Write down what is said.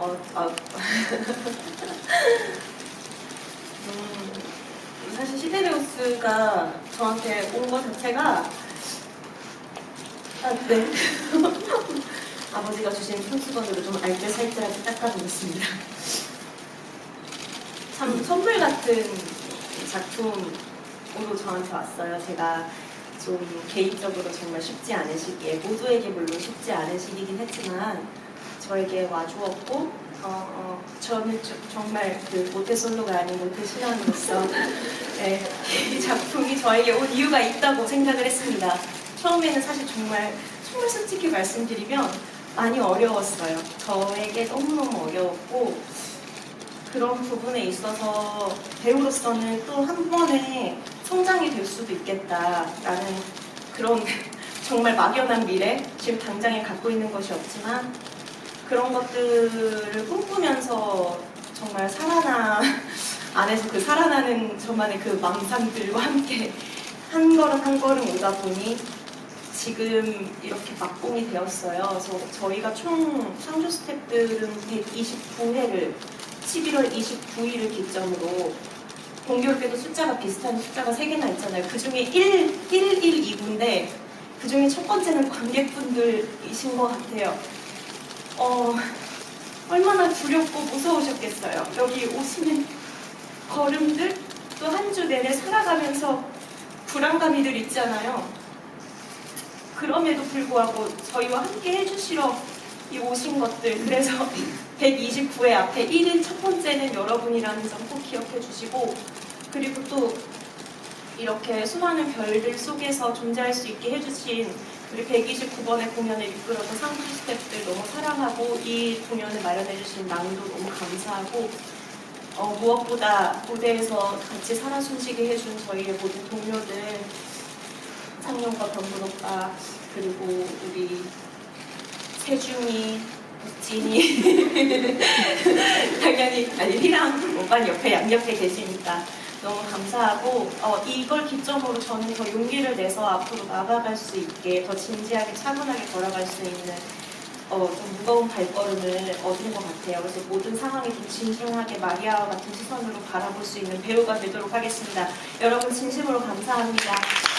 어, 어. 음, 사실 시데레우스가 저한테 온 것 자체가 아, 네. 아버지가 주신 손수건으로 좀 알뜰살뜰하게 닦아보겠습니다. 참 선물 같은 작품으로 저한테 왔어요. 제가 좀 개인적으로 정말 쉽지 않은 시기에 모두에게 물론 쉽지 않은 시기긴 했지만 저에게 와주었고 어, 어, 저는 저- 정말 그 모태솔로가 아닌 모태신앙으로서 네, 이 작품이 저에게 온 이유가 있다고 생각을 했습니다. 처음에는 사실 정말 정말 솔직히 말씀드리면 많이 어려웠어요. 저에게 너무너무 어려웠고 그런 부분에 있어서 배우로서는 또 한 번의 성장이 될 수도 있겠다라는 그런 정말 막연한 미래, 지금 당장에 갖고 있는 것이 없지만 그런 것들을 꿈꾸면서 정말 살아나 안에서 그 살아나는 저만의 그 망상들과 함께 한 걸음 한 걸음 오다 보니 지금 이렇게 막공이 되었어요. 그래서 저희가 총 창조 스태프들은 129회를 11월 29일을 기점으로 공교롭게도 숫자가 비슷한 숫자가 3개나 있잖아요. 그 중에 1, 112부인데 그 중에 첫 번째는 관객분들이신 것 같아요. 어, 얼마나 두렵고 무서우셨겠어요. 여기 오시는 걸음들 또 한 주 내내 살아가면서 불안감이 늘 있잖아요. 그럼에도 불구하고 저희와 함께 해주시러 이 오신 것들 그래서 129회 앞에 1일 첫 번째는 여러분이라는 점 꼭 기억해 주시고 그리고 또 이렇게 수많은 별들 속에서 존재할 수 있게 해주신 우리 129번의 공연을 이끌어서 상주 스태프들 너무 사랑하고 이 공연을 마련해 주신 낭도 너무 감사하고 어, 무엇보다 무대에서 같이 살아 숨쉬게 해준 저희의 모든 동료들 상용과 병문 오빠 그리고 우리 세중이 옥진이 당연히 아니 희랑 오빠 옆에 양옆에 계시니까 너무 감사하고 어, 이걸 기점으로 저는 더 용기를 내서 앞으로 나아갈 수 있게 더 진지하게 차분하게 걸어갈 수 있는 어, 좀 무거운 발걸음을 얻은 것 같아요. 그래서 모든 상황에 좀 진중하게 마리아와 같은 시선으로 바라볼 수 있는 배우가 되도록 하겠습니다. 여러분 진심으로 감사합니다.